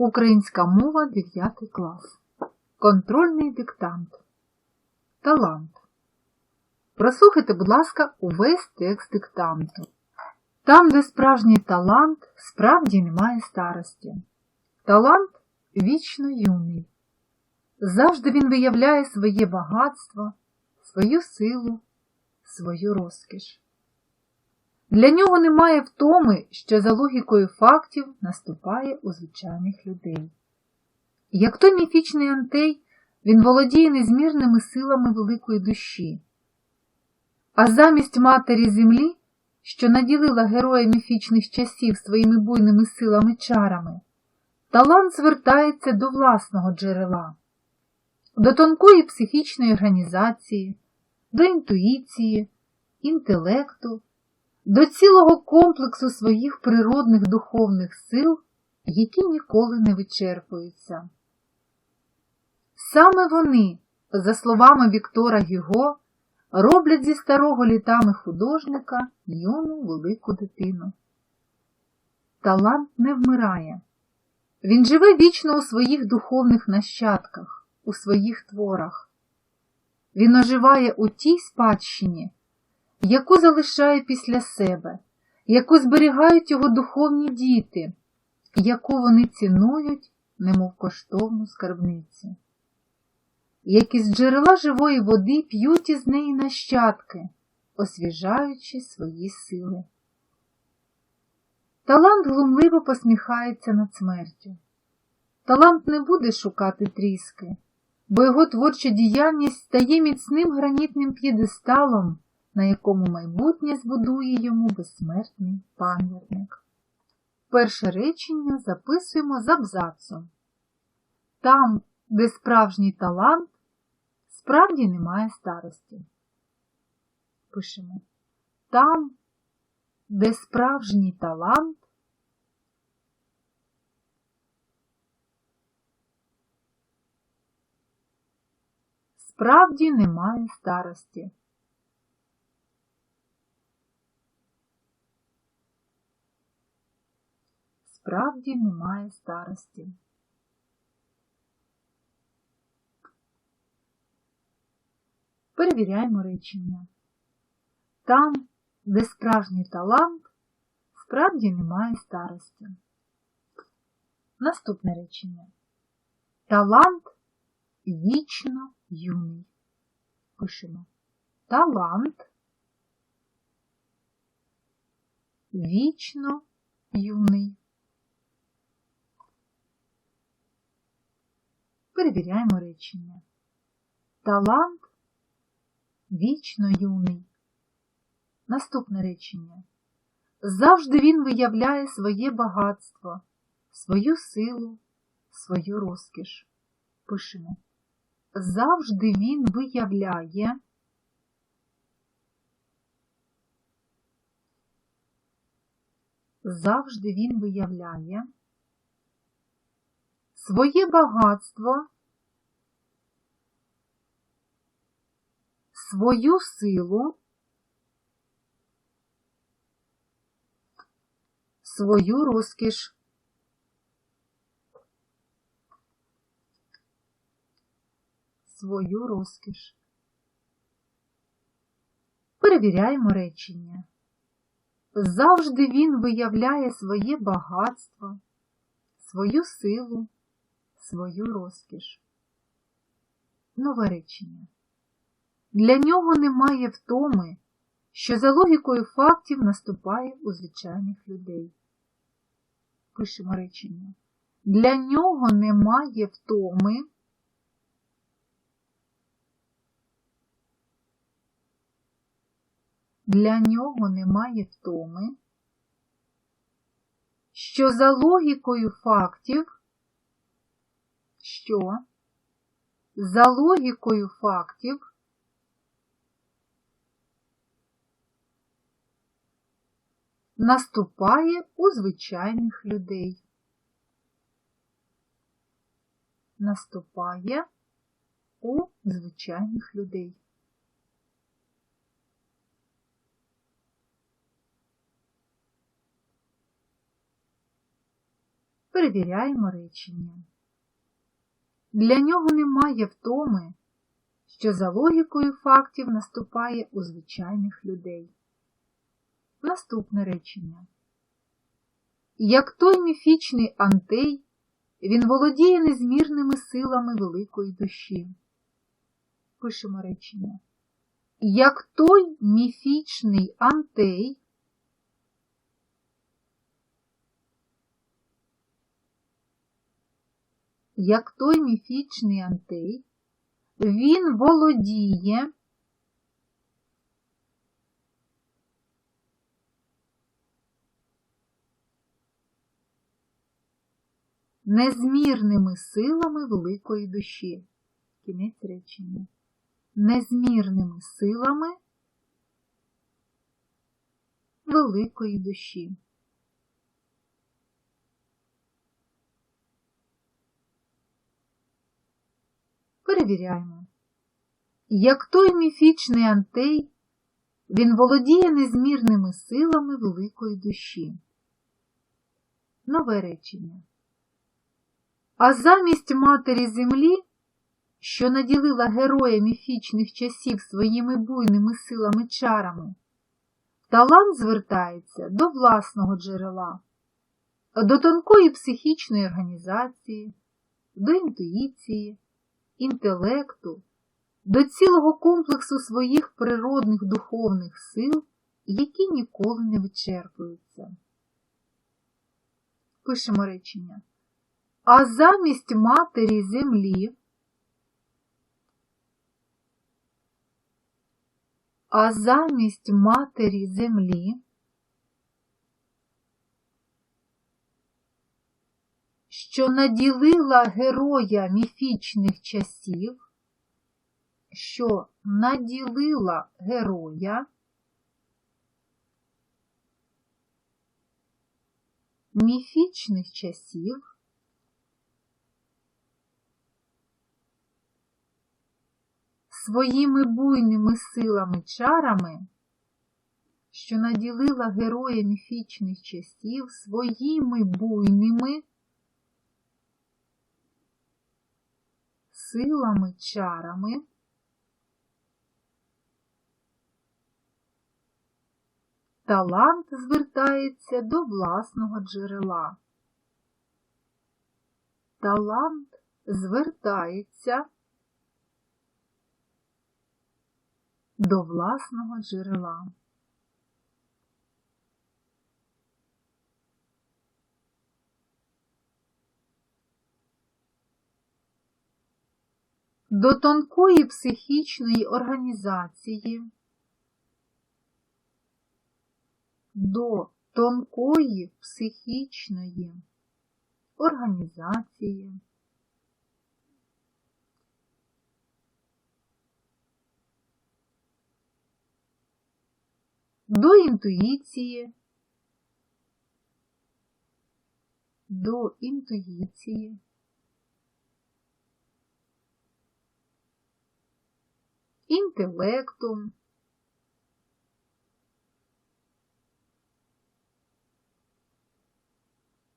Українська мова 9 клас. Контрольний диктант. Талант. Прослухайте, будь ласка, увесь текст диктанту. Там, де справжній талант, справді немає старості. Талант вічно юний. Завжди він виявляє своє багатство, свою силу, свою розкіш. Для нього немає втоми, що за логікою фактів наступає у звичайних людей. Як той міфічний Антей, він володіє незмірними силами великої душі. А замість матері землі, що наділила героя міфічних часів своїми буйними силами чарами, талант звертається до власного джерела, до тонкої психічної організації, до інтуїції, інтелекту до цілого комплексу своїх природних духовних сил, які ніколи не вичерпуються. Саме вони, за словами Віктора Гюго, роблять зі старого літами художника юну велику дитину. Талант не вмирає. Він живе вічно у своїх духовних нащадках, у своїх творах. Він оживає у тій спадщині яку залишає після себе, яку зберігають його духовні діти, яку вони цінують, немов коштовну скарбницю, які з джерела живої води п'ють із неї нащадки, освіжаючи свої сили. Талант глумливо посміхається над смертю. Талант не буде шукати тріски, бо його творча діяльність стає міцним гранітним п'єдесталом на якому майбутнє збудує йому безсмертний пам'ятник. Перше речення записуємо з абзацом. Там, де справжній талант, справді немає старості. Пишемо. Там, де справжній талант, справді немає старості. Справді немає старості. Перевіряємо речення. Там, де справжній талант, справді немає старості. Наступне речення. Талант вічно юний. Пишемо. Талант вічно юний. Перевіряємо речення. Талант вічно юний. Наступне речення. Завжди він виявляє своє багатство, свою силу, свою розкіш. Пишемо. Завжди він виявляє. Завжди він виявляє своє багатство, свою силу, свою розкіш. Свою розкіш. Перевіряємо речення. Завжди він виявляє своє багатство, свою силу, свою розкіш. Нове речення. Для нього немає втоми, що за логікою фактів наступає у звичайних людей. Пишемо речення. Для нього немає втоми. Для нього немає втоми, що за логікою фактів що за логікою фактів наступає у звичайних людей. Наступає у звичайних людей. Перевіряємо речення. Для нього немає втоми, що за логікою фактів наступає у звичайних людей. Наступне речення. Як той міфічний Антей, він володіє незмірними силами великої душі. Пишемо речення. Як той міфічний Антей, як той міфічний Антей, він володіє незмірними силами великої душі. Кінець речення. Незмірними силами великої душі. Перевіряємо. Як той міфічний Антей, він володіє незмірними силами великої душі. Нове речення. А замість матері землі, що наділила героя міфічних часів своїми буйними силами чарами, талант звертається до власного джерела, до тонкої психічної організації, до інтуїції, інтелекту, до цілого комплексу своїх природних духовних сил, які ніколи не вичерпуються. Пишемо речення. А замість матері землі, а замість матері землі, що наділила героя міфічних часів, що наділила героя міфічних часів, своїми буйними силами чарами, що наділила героя міфічних часів своїми буйними силами чарами, талант звертається до власного джерела. Талант звертається до власного джерела. До тонкої психічної організації, до тонкої психічної організації. до інтуїції, до інтуїції, інтелекту,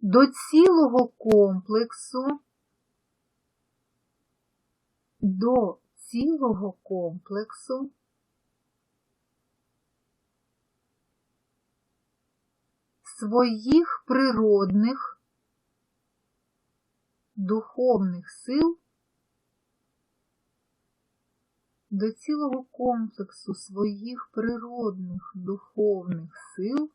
до цілого комплексу, до цілого комплексу. Своїх природних духовних сил до цілого комплексу своїх природних духовних сил.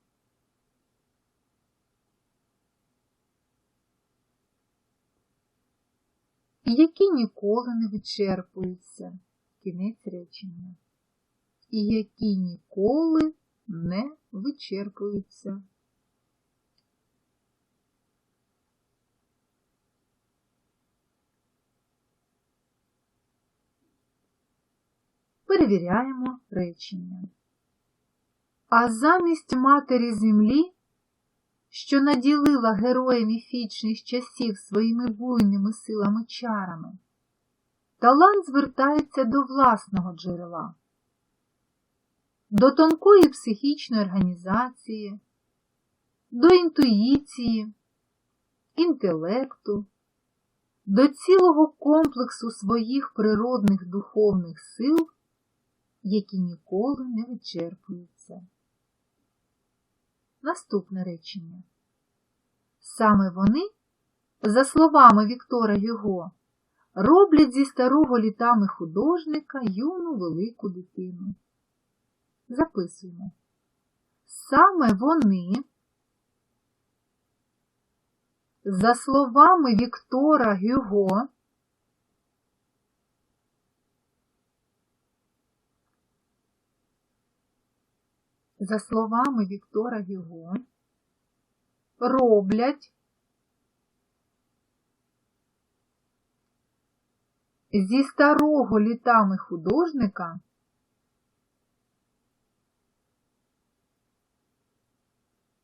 Які ніколи не вичерпуються, кінець речення, і які ніколи не вичерпуються. Перевіряємо речення. А замість матері землі, що наділила героя міфічних часів своїми буйними силами чарами, талант звертається до власного джерела, до тонкої психічної організації, до інтуїції, інтелекту, до цілого комплексу своїх природних духовних сил, які ніколи не вичерпуються. Наступне речення. Саме вони, за словами Віктора Гюго, роблять зі старого літами художника юну велику дитину. Записуємо. Саме вони, за словами Віктора Гюго, за словами Віктора Гюго, роблять зі старого літами художника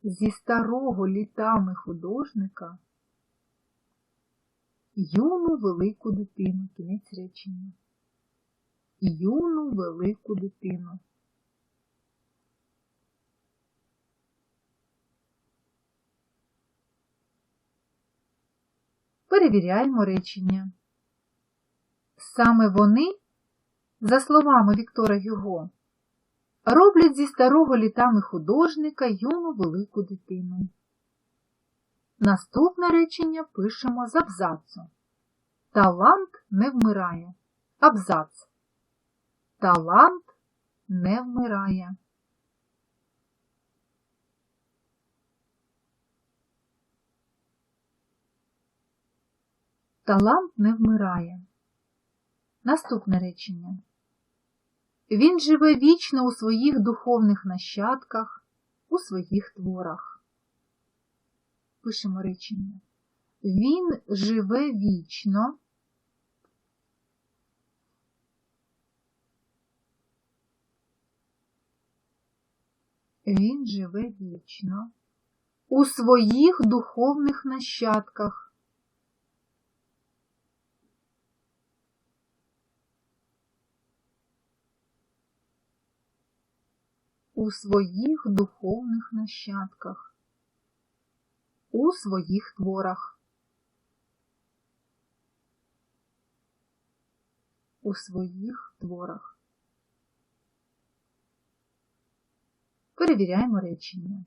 зі старого літами художника юну велику дитину. Кінець речення. Юну велику дитину. Перевіряємо речення. Саме вони, за словами Віктора Гюго, роблять зі старого літами художника юну велику дитину. Наступне речення пишемо з абзацу. Талант не вмирає. Абзац. Талант не вмирає. Талант не вмирає. Наступне речення. Він живе вічно у своїх духовних нащадках, у своїх творах. Пишемо речення. Він живе вічно. Він живе вічно у своїх духовних нащадках. У своїх духовних нащадках, у своїх творах, у своїх творах. Перевіряємо речення.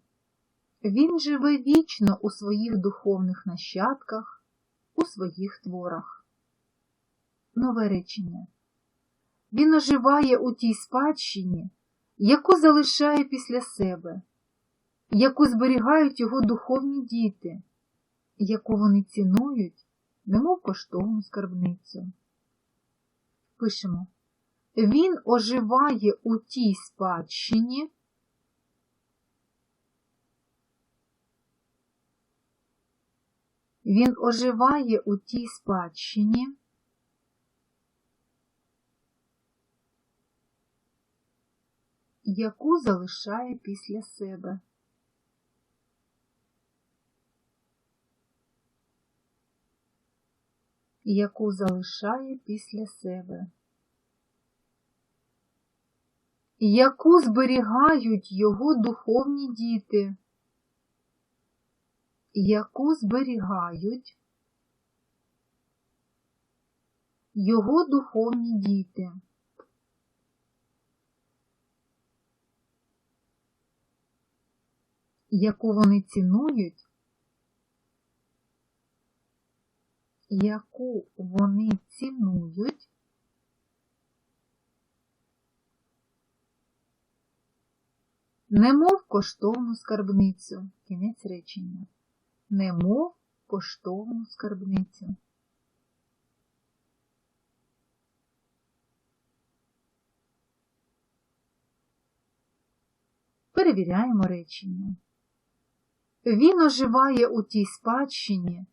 Він живе вічно у своїх духовних нащадках, у своїх творах. Нове речення. Він оживає у тій спадщині яку залишає після себе, яку зберігають його духовні діти, яку вони цінують, немов коштовну скарбницю. Пишемо, він оживає у тій спадщині. Він оживає у тій спадщині, яку залишає після себе. Яку залишає після себе, яку зберігають його духовні діти, яку зберігають його духовні діти. Яку вони цінують, яку вони цінують, немов коштовну скарбницю. Кінець речення. Немов коштовну скарбницю. Перевіряємо речення. Він оживає у тій спадщині,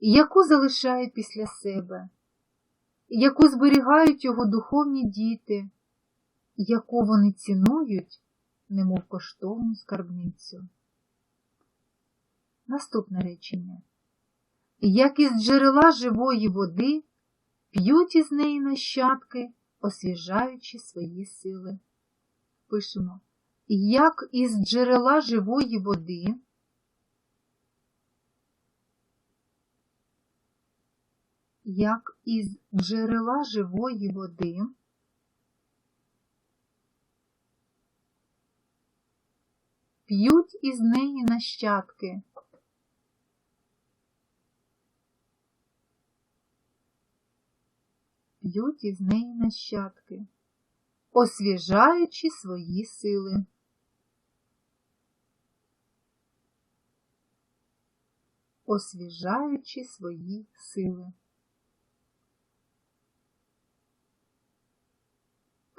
яку залишає після себе, яку зберігають його духовні діти, яку вони цінують, немов коштовну скарбницю. Наступне речення. Як із джерела живої води п'ють із неї нащадки, освіжаючи свої сили. Пишемо, як із джерела живої води як із джерела живої води. П'ють із неї нащадки. П'ють із неї нащадки, освіжаючи свої сили. Освіжаючи свої сили.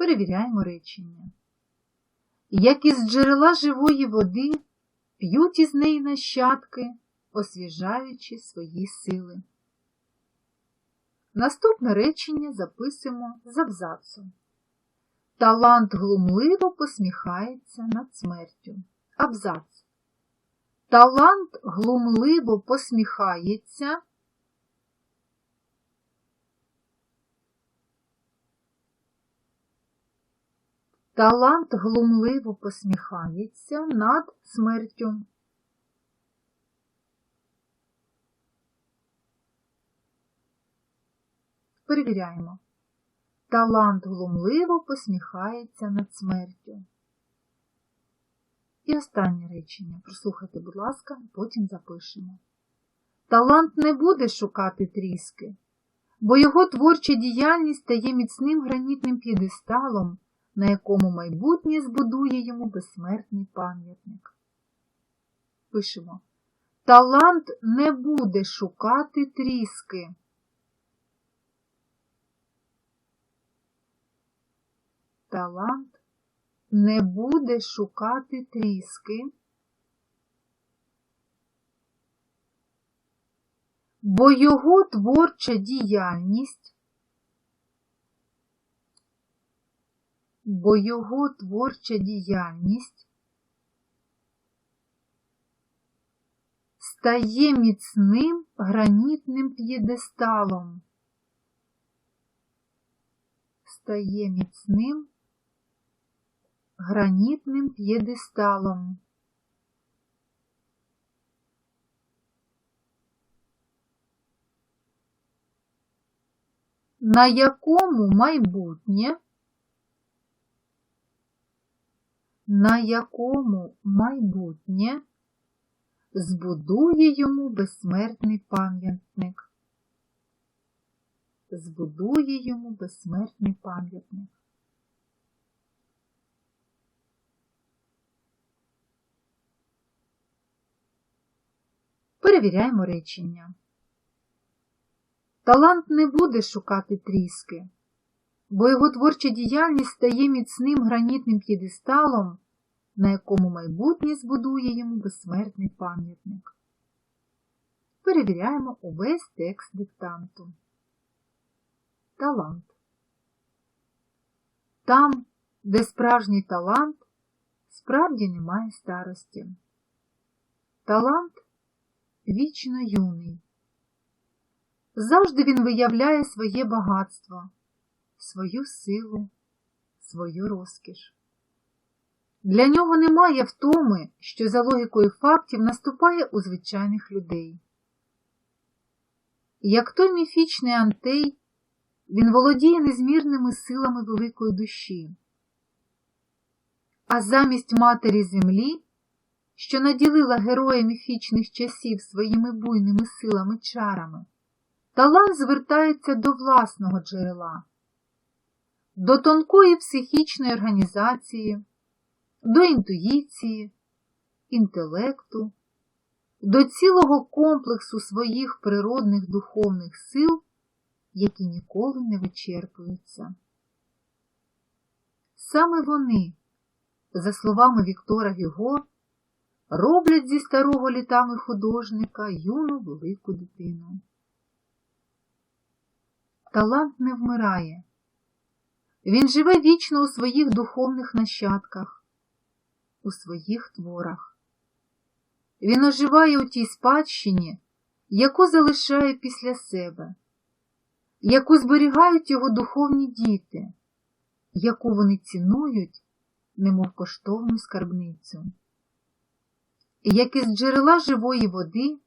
Перевіряємо речення. Як із джерела живої води п'ють із неї нащадки, освіжаючи свої сили. Наступне речення записуємо з абзацу. Талант глумливо посміхається над смертю. Абзац. Талант глумливо посміхається. Талант глумливо посміхається над смертю. Перевіряємо. Талант глумливо посміхається над смертю. І останнє речення. Прослухайте, будь ласка, потім запишемо. Талант не буде шукати тріски, бо його творча діяльність стає міцним гранітним п'єдесталом, на якому майбутнє збудує йому безсмертний пам'ятник. Пишемо. Талант не буде шукати тріски. Талант не буде шукати тріски, бо його творча діяльність, бо його творча діяльність стає міцним гранітним п'єдесталом, стає міцним гранітним п'єдесталом. На якому майбутнє, на якому майбутнє збудує йому безсмертний пам'ятник, збудує йому безсмертний пам'ятник. Перевіряємо речення. Талант не буде шукати тріски, бо його творча діяльність стає міцним гранітним п'єдесталом, на якому майбутнє збудує йому безсмертний пам'ятник. Перевіряємо увесь текст диктанту. Талант. Там, де справжній талант, справді немає старості. Талант вічно юний. Завжди він виявляє своє багатство, свою силу, свою розкіш. Для нього немає втоми, що за логікою фактів наступає у звичайних людей. Як той міфічний Антей, він володіє незмірними силами великої душі, а замість матері землі що наділила героя міфічних часів своїми буйними силами чарами, талант звертається до власного джерела, до тонкої психічної організації, до інтуїції, інтелекту, до цілого комплексу своїх природних духовних сил, які ніколи не вичерпуються. Саме вони, за словами Віктора Гюго, роблять зі старого літами художника юну велику дитину. Талант не вмирає. Він живе вічно у своїх духовних нащадках, у своїх творах. Він оживає у тій спадщині, яку залишає після себе, яку зберігають його духовні діти, яку вони цінують, немов коштовну скарбницю як із джерела живої води,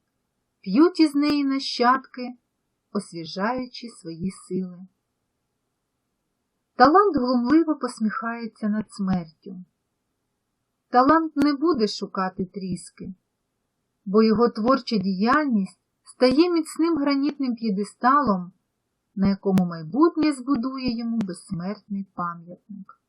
п'ють із неї нащадки, освіжаючи свої сили. Талант глумливо посміхається над смертю. Талант не буде шукати тріски, бо його творча діяльність стає міцним гранітним п'єдесталом, на якому майбутнє збудує йому безсмертний пам'ятник.